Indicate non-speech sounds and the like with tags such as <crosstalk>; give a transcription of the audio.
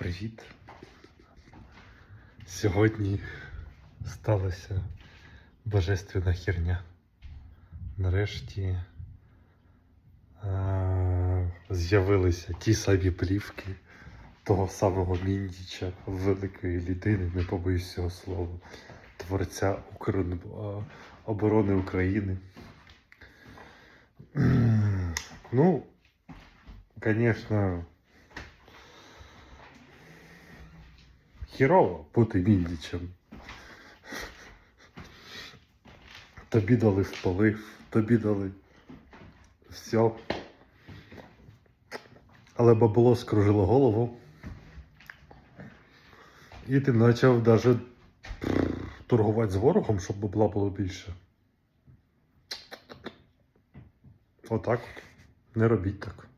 Привіт. Сьогодні сталася божественна херня. Нарешті е- з'явилися ті самі плівки того самого Міндіча, великої людини, не побоюсь цього слова, творця Укр... е, оборони України. <clears throat> Ну, звісно, хірово бути Міндічем. Тобі дали вполив, тобі дали все. Але бабло скружило голову. І ти почав навіть торгувати з ворогом, щоб бабла було більше. Отак от. Не робіть так.